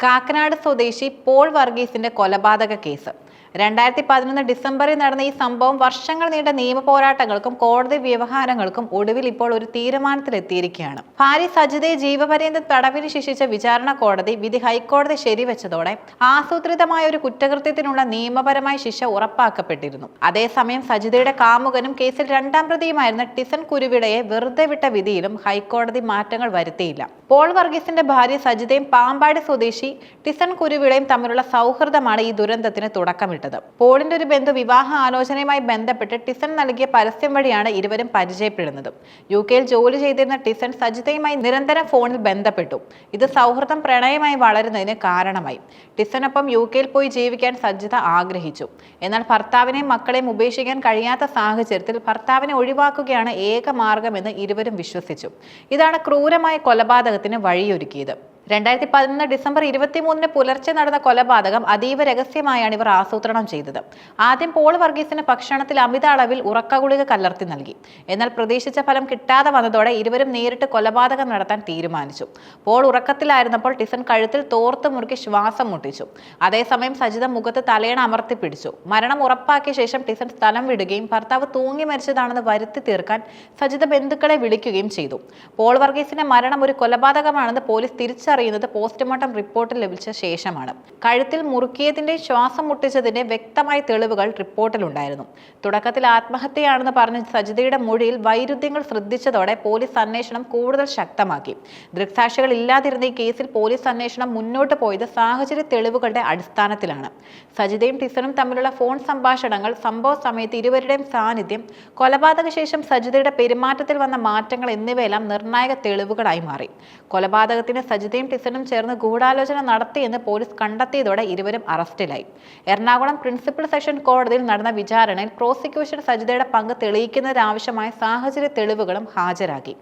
കാക്കനാട് സ്വദേശി പോൾ വർഗീസിന്റെ കൊലപാതക കേസ്. രണ്ടായിരത്തി പതിനൊന്ന് ഡിസംബറിൽ നടന്ന ഈ സംഭവം വർഷങ്ങൾ നീണ്ട നിയമ പോരാട്ടങ്ങൾക്കും കോടതി വ്യവഹാരങ്ങൾക്കും ഒടുവിൽ ഇപ്പോൾ ഒരു തീരുമാനത്തിലെത്തിയിരിക്കുകയാണ്. ഭാര്യ സജിതയെ ജീവപര്യന്തം തടവിന് ശിക്ഷിച്ച വിചാരണ കോടതി വിധി ഹൈക്കോടതി ശരിവെച്ചതോടെ ആസൂത്രിതമായ ഒരു കുറ്റകൃത്യത്തിനുള്ള നിയമപരമായ ശിക്ഷ ഉറപ്പാക്കപ്പെട്ടിരുന്നു. അതേസമയം സജിതയുടെ കാമുകനും കേസിൽ രണ്ടാം പ്രതിയുമായിരുന്ന ടിസൺ കുരുവിടയെ വെറുതെ വിട്ട വിധിയിലും ഹൈക്കോടതി മാറ്റങ്ങൾ വരുത്തിയില്ല. പോൾ വർഗീസിന്റെ ഭാര്യ സജിതയും പാമ്പാടി സ്വദേശി ടിസൺ കുരുവിളയും തമ്മിലുള്ള സൗഹൃദമാണ് ഈ ദുരന്തത്തിന് തുടക്കമിട്ടത്. പോളിന്റെ ഒരു ബന്ധു വിവാഹ ആലോചനയുമായി ബന്ധപ്പെട്ട് ടിസൺ നൽകിയ പരസ്യം വഴിയാണ് ഇരുവരും പരിചയപ്പെടുന്നത്. യു കെയിൽ ജോലി ചെയ്തിരുന്ന ടിസൺ സജിതയുമായി നിരന്തരം ഫോണിൽ ബന്ധപ്പെട്ടു. ഇത് സൗഹൃദം പ്രണയമായി വളരുന്നതിന് കാരണമായി. ടിസനൊപ്പം യു കെയിൽ പോയി ജീവിക്കാൻ സജിത ആഗ്രഹിച്ചു. എന്നാൽ ഭർത്താവിനെയും മക്കളെയും ഉപേക്ഷിക്കാൻ കഴിയാത്ത സാഹചര്യത്തിൽ ഭർത്താവിനെ ഒഴിവാക്കുകയാണ് ഏക മാർഗമെന്ന് ഇരുവരും വിശ്വസിച്ചു. ഇതാണ് ക്രൂരമായ കൊലപാതകത്തിന് വഴിയൊരുക്കിയത്. രണ്ടായിരത്തി പതിനൊന്ന് ഡിസംബർ ഇരുപത്തിമൂന്നിന് പുലർച്ചെ നടന്ന കൊലപാതകം അതീവ രഹസ്യമായാണ് ഇവർ ആസൂത്രണം ചെയ്തത്. ആദ്യം പോൾ വർഗീസിന് ഭക്ഷണത്തിൽ അമിത അളവിൽ ഉറക്കഗുളിക കലർത്തി നൽകി. എന്നാൽ പ്രതീക്ഷിച്ച ഫലം കിട്ടാതെ വന്നതോടെ ഇരുവരും നേരിട്ട് കൊലപാതകം നടത്താൻ തീരുമാനിച്ചു. പോൾ ഉറക്കത്തിലായിരുന്നപ്പോൾ ടിസൺ കഴുത്തിൽ തോർത്ത് മുറുക്കി ശ്വാസം മുട്ടിച്ചു. അതേസമയം സജിത മുഖത്ത് തലയണ അമർത്തി പിടിച്ചു. മരണം ഉറപ്പാക്കിയ ശേഷം ടിസൺ സ്ഥലം വിടുകയും ഭർത്താവ് തൂങ്ങി മരിച്ചതാണെന്ന് വരുത്തി തീർക്കാൻ സജിത ബന്ധുക്കളെ വിളിക്കുകയും ചെയ്തു. പോൾ വർഗീസിന്റെ മരണം ഒരു കൊലപാതകമാണെന്ന് പോലീസ് തിരിച്ചറിയുന്നത് പോസ്റ്റ്മോർട്ടം റിപ്പോർട്ട് ലഭിച്ച ശേഷമാണ്. കഴുത്തിൽ മുറുക്കിയതിന്റെ ശ്വാസം മുട്ടിച്ചതിന്റെ വ്യക്തമായ തെളിവുകൾ റിപ്പോർട്ടിലുണ്ടായിരുന്നു. തുടക്കത്തിൽ ആത്മഹത്യയാണെന്ന് പറഞ്ഞ സജിതയുടെ മൊഴിയിൽ വൈരുദ്ധ്യങ്ങൾ ശ്രദ്ധിച്ചതോടെ പോലീസ് അന്വേഷണം കൂടുതൽ ശക്തമാക്കി. ദൃക്സാക്ഷികൾ ഇല്ലാതിരുന്ന ഈ കേസിൽ പോലീസ് അന്വേഷണം മുന്നോട്ട് പോയത് സാഹചര്യ തെളിവുകളുടെ അടിസ്ഥാനത്തിലാണ്. സജിതയും ടിസനും തമ്മിലുള്ള ഫോൺ സംഭാഷണങ്ങൾ സംഭവ സമയത്ത് ഇരുവരുടെയും സാന്നിധ്യം കൊലപാതക ശേഷം സജിതയുടെ പെരുമാറ്റത്തിൽ വന്ന മാറ്റങ്ങൾ എന്നിവയെല്ലാം നിർണായക തെളിവുകളായി മാറി. കൊലപാതകത്തിന് സജിതയും ടിസനും ചേർന്ന് ഗൂഢാലോചന നടത്തിയെന്ന് പോലീസ് കണ്ടെത്തിയതോടെ ഇരുവരും അറസ്റ്റിലായി. എറണാകുളം പ്രിൻസിപ്പൽ സെഷൻ കോടതിയിൽ നടന്ന വിചാരണയിൽ പ്രോസിക്യൂഷൻ സജിതയുടെ പങ്ക് തെളിയിക്കുന്നതിനാവശ്യമായ സാഹചര്യ തെളിവുകളും ഹാജരാക്കി.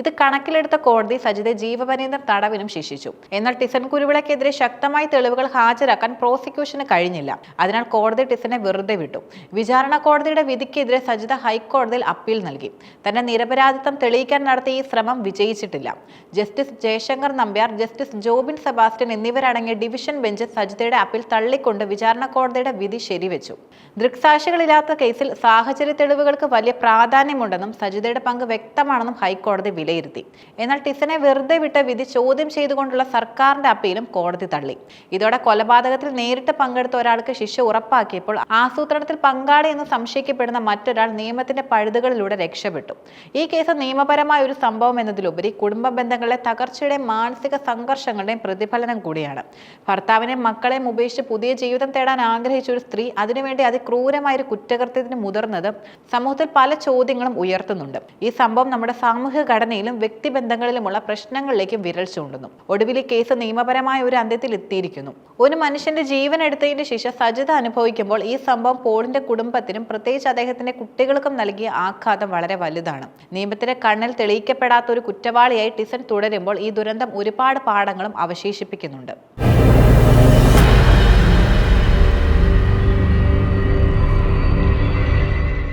ഇത് കണക്കിലെടുത്ത കോടതി സജിതയെ ജീവപര്യന്തം തടവിനും ശിക്ഷിച്ചു. എന്നാൽ ടിസൺ കുരുവിളക്കെതിരെ ശക്തമായ തെളിവുകൾ ഹാജരാക്കാൻ പ്രോസിക്യൂഷന് കഴിഞ്ഞില്ല. അതിനാൽ കോടതി ടിസനെ വെറുതെ വിട്ടു. വിചാരണ കോടതിയുടെ വിധിക്കെതിരെ സജിത ഹൈക്കോടതിയിൽ അപ്പീൽ നൽകി. തന്റെ നിരപരാധിത്വം തെളിയിക്കാൻ നടത്തിയ ഈ ശ്രമം വിജയിച്ചിട്ടില്ല. Justice Jayashankar Nambiar justice Jobin Sebastian എന്നിവരടങ്ങിയ ഡിവിഷൻ ബെഞ്ച് സജിതയുടെ അപ്പീൽ തള്ളിക്കൊണ്ട് വിചാരണ കോടതിയുടെ വിധി ശരിവെച്ചു. ദൃക്സാക്ഷികളില്ലാത്ത കേസിൽ സാഹചര്യ തെളിവുകൾക്ക് വലിയ പ്രാധാന്യമുണ്ടെന്നും സജിതയുടെ പങ്ക് വ്യക്തമാണെന്നും ഹൈക്കോടതി വിലയിരുത്തി. എന്നാൽ ടിസനെ വെറുതെ വിട്ട വിധി ചോദ്യം ചെയ്തുകൊണ്ടുള്ള സർക്കാരിന്റെ അപ്പീലും കോടതി തള്ളി. ഇതോടെ കൊലപാതകത്തിൽ നേരിട്ട് പങ്കെടുത്ത ഒരാൾക്ക് ശിക്ഷ ഉറപ്പാക്കിയപ്പോൾ ആസൂത്രണത്തിൽ പങ്കാളി എന്ന് സംശയിക്കപ്പെടുന്ന മറ്റൊരാൾ നിയമത്തിന്റെ പഴുതുകളിലൂടെ രക്ഷപ്പെട്ടു. ഈ കേസ് നിയമപരമായ ഒരു സംഭവം എന്നതിലുപരി കുടുംബ ബന്ധങ്ങളെ തകർച്ചയുടെ മാനസിക സംഘർഷങ്ങളുടെയും പ്രതിഫലനം കൂടിയാണ്. ഭർത്താവിനെ മക്കളെയും ഉപേക്ഷിച്ച് പുതിയ ജീവിതം തേടാൻ ആഗ്രഹിച്ച ഒരു സ്ത്രീ അതിനുവേണ്ടി അതിക്രൂരമായ ഒരു കുറ്റകൃത്യത്തിന് മുതിർന്നത് സമൂഹത്തിൽ പല ചോദ്യങ്ങളും ഉയർത്തുന്നുണ്ട്. ഈ സംഭവം നമ്മുടെ സാമൂഹിക ഘടനയിലും വ്യക്തിബന്ധങ്ങളിലുമുള്ള പ്രശ്നങ്ങളിലേക്കും വിരൽ ചൂണ്ടുന്നു. ഒടുവിൽ ഈ കേസ് നിയമപരമായ ഒരു അന്ത്യത്തിൽ എത്തിയിരിക്കുന്നു. ഒരു മനുഷ്യന്റെ ജീവൻ എടുത്തതിന്റെ ശിക്ഷ സജിത അനുഭവിക്കുമ്പോൾ ഈ സംഭവം പോളിന്റെ കുടുംബത്തിനും പ്രത്യേകിച്ച് അദ്ദേഹത്തിന്റെ കുട്ടികൾക്കും നൽകിയ ആഘാതം വളരെ വലുതാണ്. നിയമത്തിന്റെ കണ്ണിൽ തെളിയിക്കപ്പെടാത്ത ഒരു കുറ്റവാളിയായി ടിസൺ തുടരുമ്പോൾ ഈ ദുരന്തം ഒരുപാട് പാഠങ്ങളും അവശേഷിപ്പിക്കുന്നുണ്ട്.